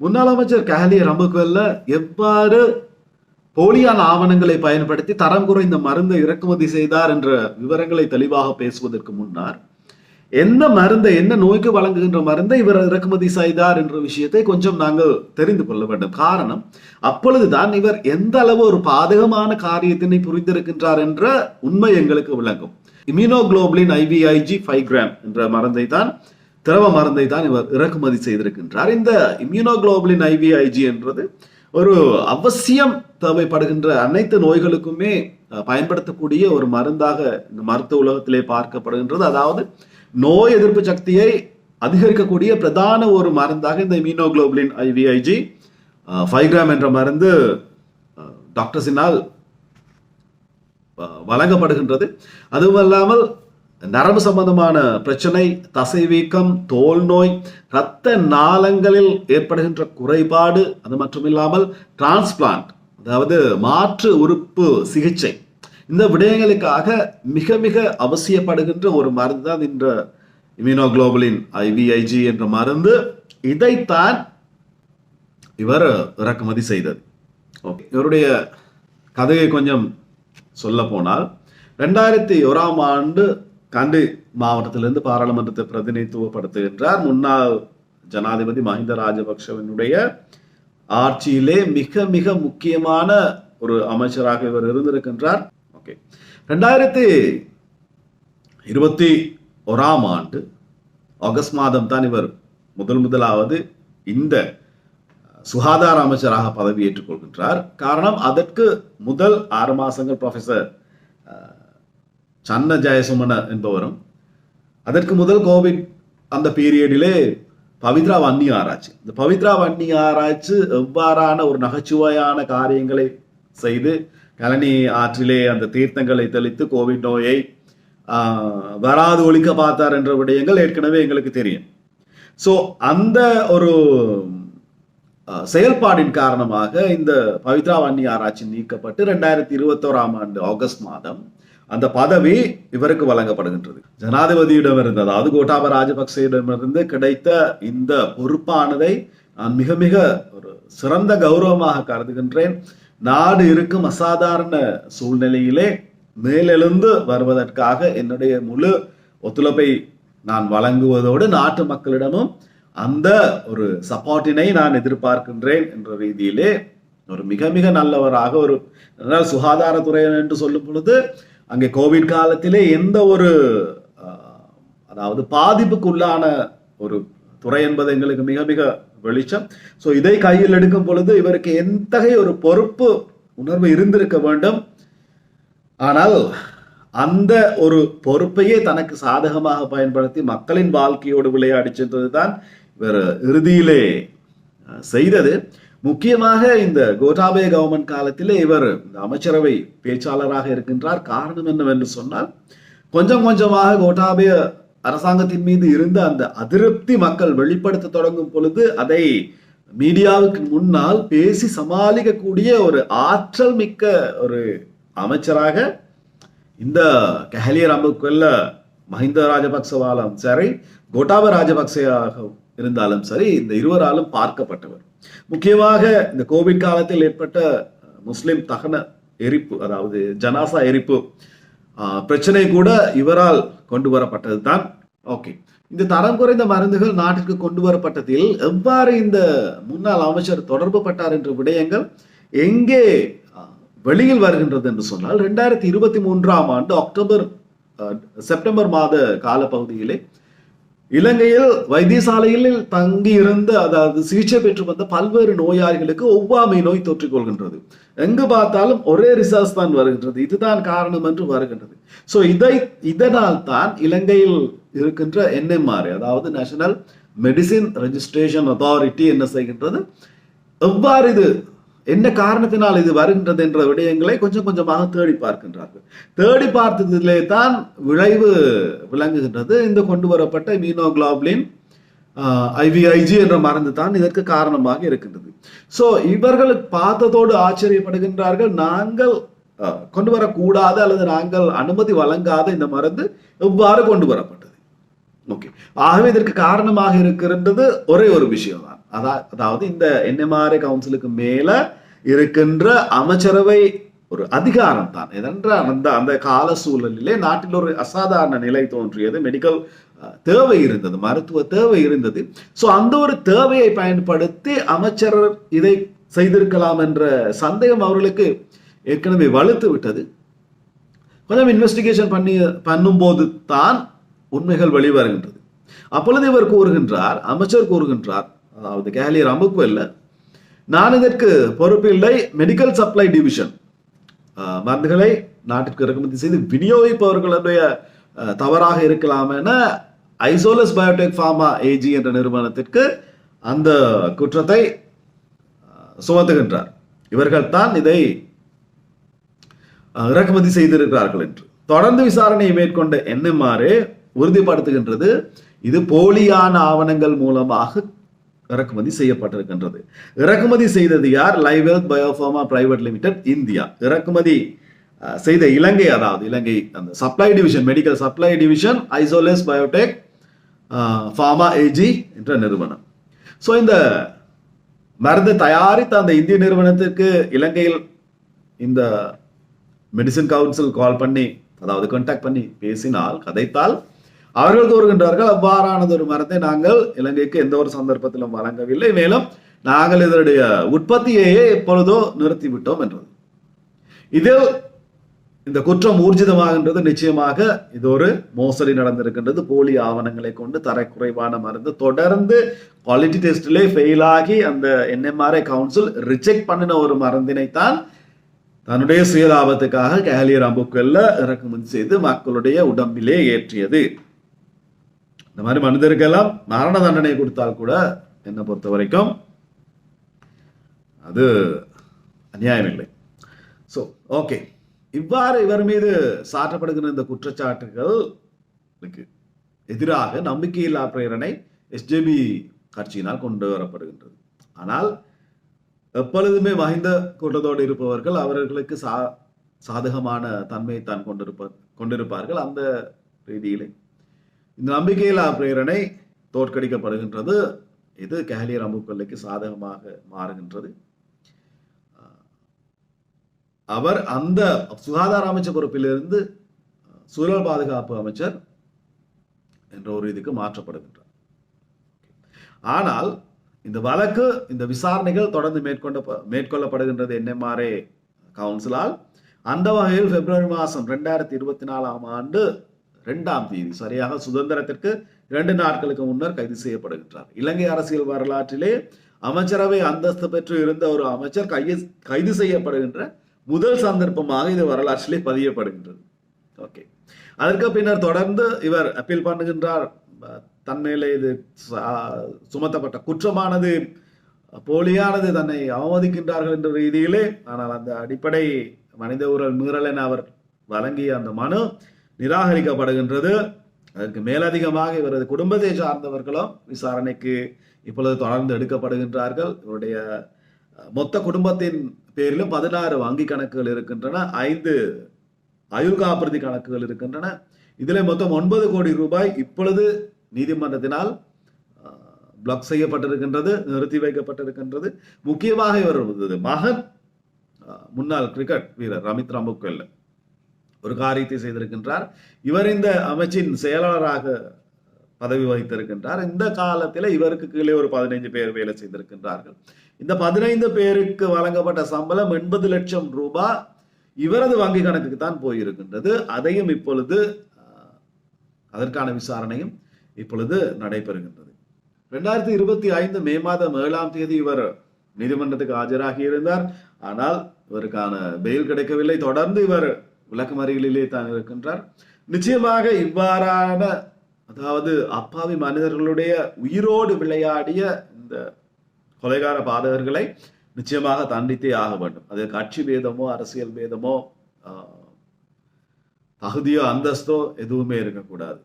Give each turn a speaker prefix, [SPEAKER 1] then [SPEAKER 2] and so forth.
[SPEAKER 1] முன்னாள் அமைச்சர் கஹலி ரம்புக்வெல்ல எவ்வாறு போலியான ஆவணங்களை பயன்படுத்தி தரம் குறைந்த மருந்தை இறக்குமதி செய்தார் என்ற விவரங்களை தெளிவாக பேசுவதற்கு முன்னர் என்ன மருந்தை என்ன நோய்க்கு வழங்குகின்ற மருந்தை இவர் இறக்குமதி செய்தார் என்ற விஷயத்தை கொஞ்சம் நாங்கள் தெரிந்து கொள்ள வேண்டும். காரணம் அப்பொழுதுதான் இவர் எந்த அளவு ஒரு பாதகமான காரியத்தினை புரிந்திருக்கின்றார் என்ற உண்மை எங்களுக்கு விளங்கும். இம்யூனோகுளோபுலின் ஐவிஐஜி ஃபைவ் கிராம் என்ற மருந்தை தான் திரவ மருந்தை தான் இவர் இறக்குமதி செய்திருக்கின்றார். இந்த இம்யூனோகுளோபுலின் ஐவிஐஜி என்றது ஒரு அவசியம் தேவைப்படுகின்ற அனைத்து நோய்களுக்குமே பயன்படுத்தக்கூடிய ஒரு மருந்தாக இந்த மருத்துவ உலகத்திலே பார்க்கப்படுகின்றது. அதாவது நோய் எதிர்ப்பு சக்தியை அதிகரிக்கக்கூடிய பிரதான ஒரு மருந்தாக இந்த இம்யூனோகுளோபுலின் ஐவிஐஜி ஃபைவ் கிராம் என்ற மருந்து டாக்டர்ஸினால் வழங்கப்படுகின்றது. அதுவும் இல்லாமல் நரம்பு சம்பந்தமான பிரச்சனை தசை வீக்கம் தோல் நோய் இரத்த நாளங்களில் ஏற்படுகின்ற குறைபாடு அது மட்டுமில்லாமல் டிரான்ஸ்பிளான்ட் அதாவது மாற்று உறுப்பு சிகிச்சை. இந்த விடயங்களுக்காக மிக மிக அவசியப்படுகின்ற ஒரு மருந்து தான் இந்த இம்யூனோகுளோபலின் ஐவிஐஜி என்ற மருந்து. இதைத்தான் இவர் இறக்குமதி செய்தது. ஓகே. இவருடைய கதையை கொஞ்சம் சொல்ல போனால் ரெண்டாயிரத்தி ஓராம் ஆண்டு கண்டி மாவட்டத்திலிருந்து பாராளுமன்றத்தை பிரதிநிதித்துவப்படுத்துகின்றார். முன்னாள் ஜனாதிபதி மஹிந்த ராஜபக்ஷவினுடைய ஆட்சியிலே மிக மிக முக்கியமான ஒரு அமைச்சராக இவர் இருந்திருக்கின்றார். ஓகே. ரெண்டாயிரத்தி இருபத்தி ஓராம் ஆண்டு ஆகஸ்ட் மாதம் தான் இவர் முதல் முதலாவது இந்த சுகாதார அமைச்சராக பதவியேற்றுக் கொள்கின்றார். காரணம் அதற்கு முதல் ஆறு மாசங்கள் ப்ரொஃபசர் சன்ன ஜெயசுமன என்பவரும் அதற்கு முதல் கோவிட் அந்த பீரியடிலே பவித்ரா வன்னி ஆராய்ச்சி இந்த பவித்ரா வன்னி ஆராய்ச்சி எவ்வாறான ஒரு நகைச்சுவையான காரியங்களை செய்து கலனி ஆற்றிலே அந்த தீர்த்தங்களை தெளித்து கோவிட் நோயை வராது ஒழிக்க பார்த்தார் என்ற விடயங்கள் ஏற்கனவே எங்களுக்கு தெரியும். ஸோ அந்த ஒரு செயல்பாடின் காரணமாக இந்த பவித்ரா வன்னி ஆராய்ச்சி நீக்கப்பட்டு ரெண்டாயிரத்தி இருபத்தோராம் ஆண்டு ஆகஸ்ட் மாதம் அந்த பதவி இவருக்கு வழங்கப்படுகின்றது. ஜனாதிபதியிடமிருந்து அதாவது கோட்டாப ராஜபக்சேயிடமிருந்து கிடைத்த இந்த பொறுப்பானதை நான் மிக மிக ஒரு சிறந்த கௌரவமாக கருதுகின்றேன். நாடு இருக்கும் அசாதாரண சூழ்நிலையிலே மேலெழுந்து வருவதற்காக என்னுடைய முழு ஒத்துழைப்பை நான் வழங்குவதோடு நாட்டு மக்களிடமும் அந்த ஒரு சப்போர்ட்டினை நான் எதிர்பார்க்கின்றேன் என்ற ரீதியிலே ஒரு மிக மிக நல்லவராக ஒரு அதனால் சுகாதாரத்துறை என்று சொல்லும் பொழுது அங்கே கோவிட் காலத்திலே எந்த ஒரு அதாவது பாதிப்புக்குள்ளான ஒரு துறை என்பது எங்களுக்கு மிக மிக வெளிச்சம். ஸோ இதை கையில் எடுக்கும் பொழுது இவருக்கு எத்தகைய ஒரு பொறுப்பு உணர்வு இருந்திருக்க வேண்டும். ஆனால் அந்த ஒரு பொறுப்பையே தனக்கு சாதகமாக பயன்படுத்தி மக்களின் வாழ்க்கையோடு விளையாடி சென்றதுதான் இவர் இறுதியிலே செய்தது. முக்கியமாக இந்த கோட்டாபய கவர்மெண்ட் காலத்திலே இவர் இந்த அமைச்சரவை பேச்சாளராக இருக்கின்றார். காரணம் என்னவென்று சொன்னால் கொஞ்சம் கொஞ்சமாக கோட்டாபய அரசாங்கத்தின் மீது இருந்த அந்த அதிருப்தி மக்கள் வெளிப்படுத்த தொடங்கும் பொழுது அதை மீடியாவுக்கு முன்னால் பேசி சமாளிக்கக்கூடிய ஒரு ஆற்றல் மிக்க ஒரு அமைச்சராக இந்த கஹலிய ரம்புக்குள்ள மஹிந்த ராஜபக்சவாலும் சரி கோட்டாப ராஜபக்சையாகவும் இருந்தாலும் சரி இந்த இருவராலும் பார்க்கப்பட்டவர். முக்கியமாக இந்த கோவிட் காலத்தில் ஏற்பட்ட முஸ்லிம் தகன எரிப்பு அதாவது ஜனாசா எரிப்பு ஆஹ், பிரச்சனை கூட இவரால் கொண்டு வரப்பட்டது தான். ஓகே. இந்த தரம் குறைந்த மருந்துகள் நாட்டிற்கு கொண்டு வரப்பட்டதில் எவ்வாறு இந்த முன்னாள் அமைச்சர் தொடர்பு பட்டார் என்ற விடயங்கள் எங்கே வெளியில் வருகின்றது என்று சொன்னால் ரெண்டாயிரத்தி இருபத்தி மூன்றாம் ஆண்டு அக்டோபர் செப்டம்பர் மாத காலப்பகுதியிலே இலங்கையில் வைத்தியசாலையில் தங்கி அதாவது சிகிச்சை பெற்று வந்த பல்வேறு நோயாளிகளுக்கு ஒவ்வாமை நோய் தொற்றிக் கொள்கின்றது எங்கு பார்த்தாலும் ஒரே ரிசர்ச் தான் வருகின்றது. இதுதான் காரணம் என்று வருகின்றது. ஸோ இதை இதனால் தான் இலங்கையில் இருக்கின்ற என்எம்ஆர் அதாவது நேஷனல் மெடிசின் ரெஜிஸ்ட்ரேஷன் அத்தாரிட்டி என்ன செய்கின்றது? எவ்வாறு இது என்ன காரணத்தினால் இது வருகின்றது என்ற விடயங்களை கொஞ்சம் கொஞ்சமாக தேடி பார்க்கின்றார்கள். தேடி பார்த்ததிலே தான் விளைவு விளங்குகின்றது. இந்த கொண்டு வரப்பட்ட மீனோகுளாப்ளின் ஐவிஐஜி என்ற மருந்து தான் இதற்கு காரணமாக இருக்கின்றது. ஸோ இவர்கள் பார்த்ததோடு ஆச்சரியப்படுகின்றார்கள். நாங்கள் அஹ், கொண்டு வரக்கூடாது அல்லது நாங்கள் அனுமதி வழங்காத இந்த மருந்து எவ்வாறு கொண்டு வரப்பட்டது? ஓகே. ஆகவே இதற்கு காரணமாக இருக்கின்றது ஒரே ஒரு விஷயம் தான் அதா- அதாவது இந்த என்எம்ஆர்ஏ கவுன்சிலுக்கு மேல இருக்கின்ற அமைச்சரவை ஒரு அதிகாரம் தான். ஏனென்றால் அந்த அந்த கால சூழலிலே நாட்டில் ஒரு அசாதாரண நிலை தோன்றியது. மெடிக்கல் தேவை இருந்தது மருத்துவ தேவை இருந்தது. ஸோ அந்த ஒரு தேவையை பயன்படுத்தி அமைச்சர் இதை செய்திருக்கலாம் என்ற சந்தேகம் அவர்களுக்கு ஏற்கனவே வலுத்து விட்டது. கொஞ்சம் இன்வெஸ்டிகேஷன் பண்ணி பண்ணும்போது தான் உண்மைகள் வெளிவருகின்றது. அப்பொழுது இவர் கூறுகின்றார் அமைச்சர் கூறுகின்றார் அதாவது கேலியர் அமுக்கு இல்லை நான் இதற்கு பொறுப்பில்லை. மெடிக்கல் சப்ளை டிவிஷன் மருந்துகளை நாட்டிற்கு இறக்குமதி செய்து விநியோகிப்பவர்களுடைய தவறாக இருக்கலாம் என ஐசோலஸ் பயோடெக் ஃபார்மா ஏஜி என்ற நிறுவனத்திற்கு அந்த குற்றத்தை சுமத்துகின்றார். இவர்கள் தான் இதை இறக்குமதி செய்திருக்கிறார்கள் என்று. தொடர்ந்து விசாரணையை மேற்கொண்ட என்எம்ஆர்ஏ உறுதிப்படுத்துகின்றது. இது போலியான ஆவணங்கள் மூலமாக இறக்குமதி செய்யப்பட்டிருக்கின்றது. இறக்குமதி செய்தது யார்? Live health biopharma private limited India. இறக்குமதி செய்த இலங்கை அதாவது இலங்கை அந்த supply division medical supply division ஐசோலேஸ் Biotech pharma AG என்ற நிறுவனம். ஸோ இந்த மருந்து தயாரித்த அந்த இந்திய நிறுவனத்திற்கு இலங்கையில் இந்த மெடிசின் கவுன்சில் கால் பண்ணி அதாவது கான்டாக்ட் பண்ணி பேசினால் கதைத்தால் அவர்கள் கூறுகின்றார்கள் அவ்வாறானது ஒரு மரத்தை நாங்கள் இலங்கைக்கு எந்த ஒரு சந்தர்ப்பத்திலும் வழங்கவில்லை. மேலும் நாங்கள் இதனுடைய உற்பத்தியையே எப்பொழுதோ நிறுத்திவிட்டோம் என்றது. இதில் இந்த குற்றம் ஊர்ஜிதமாகின்றது. நிச்சயமாக இது ஒரு மோசடி நடந்திருக்கின்றது. போலி ஆவணங்களை கொண்டு தரக்குறைவான மருந்து தொடர்ந்து குவாலிட்டி டெஸ்டிலே ஃபெயில் ஆகி அந்த என்எம்ஆர்ஐ கவுன்சில் ரிஜெக்ட் பண்ணின ஒரு மருந்தினை தான் தன்னுடைய சுயலாபத்துக்காக கேலியர் அம்புக்கல்ல இறக்குமதி செய்து மக்களுடைய உடம்பிலே ஏற்றியது. இந்த மாதிரி மனிதருக்கெல்லாம் மரண தண்டனை கொடுத்தால் கூட என்னை பொறுத்த வரைக்கும் அது அநியாயம் இல்லை. ஸோ ஓகே இவ்வாறு இவர் மீது சாற்றப்படுகிற இந்த குற்றச்சாட்டுகளுக்கு எதிராக நம்பிக்கையில்லா பிரேரணை எஸ்ஜேபி கட்சியினால் கொண்டு வரப்படுகின்றது. ஆனால் எப்பொழுதுமே மஹிந்த கூட்டத்தோடு இருப்பவர்கள் அவர்களுக்கு சா சாதகமான தன்மையை தான் கொண்டிருப்ப கொண்டிருப்பார்கள். அந்த ரீதியிலே இந்த நம்பிக்கையில்லா பிரேரணை தோற்கடிக்கப்படுகின்றது. இது கேலியர் அம்புக்கொல்லைக்கு சாதகமாக மாறுகின்றது. அவர் அந்த சுகாதார அமைச்சர் பொறுப்பிலிருந்து சூழல் பாதுகாப்பு அமைச்சர் என்ற ஒரு இதுக்கு மாற்றப்படுகின்றார். ஆனால் இந்த வழக்கு இந்த விசாரணைகள் தொடர்ந்து மேற்கொண்ட மேற்கொள்ளப்படுகின்றது என்எம்ஆர்ஏ கவுன்சிலால். அந்த வகையில் பிப்ரவரி மாதம் ரெண்டாயிரத்தி இருபத்தி நாலாம் ஆண்டு ரெண்டாம் தேதி சரியாக சுதந்திரத்திற்கு இரண்டு நாட்களுக்கு முன்னர் கைது செய்யப்படுகின்றார். இலங்கை அரசியல் வரலாற்றிலே அமைச்சரவை அந்தஸ்து பெற்று இருந்த ஒரு அமைச்சர் கைது கைது செய்யப்படுகின்ற முதல் சந்தர்ப்பமாக இது வரலாற்றிலே பதியப்படுகின்றது. ஓகே. அதற்கு பின்னர் தொடர்ந்து இவர் அப்பீல் பண்ணுகின்றார். தன்மையிலே இது சுமத்தப்பட்ட குற்றமானது போலியானது தன்னை அவமதிக்கின்றார்கள் என்ற ரீதியிலே ஆனால் அந்த அடிப்படை மனித உரல் மீறல் என அவர் வழங்கிய அந்த மனு நிராகரிக்கப்படுகின்றது. அதற்கு மேலதிகமாக இவரது குடும்பத்தை சார்ந்தவர்களும் விசாரணைக்கு இப்பொழுது தொடர்ந்து எடுக்கப்படுகின்றார்கள். இவருடைய மொத்த குடும்பத்தின் பேரிலும் பதினாறு வங்கி கணக்குகள் இருக்கின்றன ஐந்து ஆயுள் காப்புறுதி கணக்குகள் இருக்கின்றன. இதில் மொத்தம் ஒன்பது கோடி ரூபாய் இப்பொழுது நீதிமன்றத்தினால் பிளாக் செய்யப்பட்டிருக்கின்றது நிறுத்தி வைக்கப்பட்டிருக்கின்றது. முக்கியமாக இவர் மகன் முன்னாள் கிரிக்கெட் வீரர் ரமித் ராம்புக்கல்ல ஒரு காரியத்தை செய்திருக்கின்றார். இவர் இந்த அமைச்சின் செயலாளராக பதவி வகித்திருக்கின்றார். இந்த காலத்தில் இவருக்கு கீழே ஒரு பதினைந்து பேர் வேலை செய்திருக்கின்றார்கள். இந்த பதினைந்து பேருக்கு வழங்கப்பட்ட சம்பளம் எண்பது லட்சம் ரூபாய் இவரது வங்கி கணக்குக்கு தான் போயிருக்கின்றது. அதையும் இப்பொழுது அதற்கான விசாரணையும் இப்பொழுது நடைபெறுகின்றது. ரெண்டாயிரத்தி இருபத்தி ஐந்து மே மாதம் ஏழாம் தேதி இவர் நீதிமன்றத்துக்கு ஆஜராகி இருந்தார். ஆனால் இவருக்கான பெயில் கிடைக்கவில்லை. தொடர்ந்து இவர் விளக்கமறியலிலே தான் இருக்கின்றார். நிச்சயமாக இவ்வாறான அதாவது அப்பாவி மனிதர்களுடைய உயிரோடு விளையாடிய இந்த கொலைகார பாதகர்களை நிச்சயமாக தண்டித்தே ஆக வேண்டும். அது கட்சி பேதமோ அரசியல் பேதமோ தகுதியோ அந்தஸ்தோ எதுவுமே இருக்கக்கூடாது.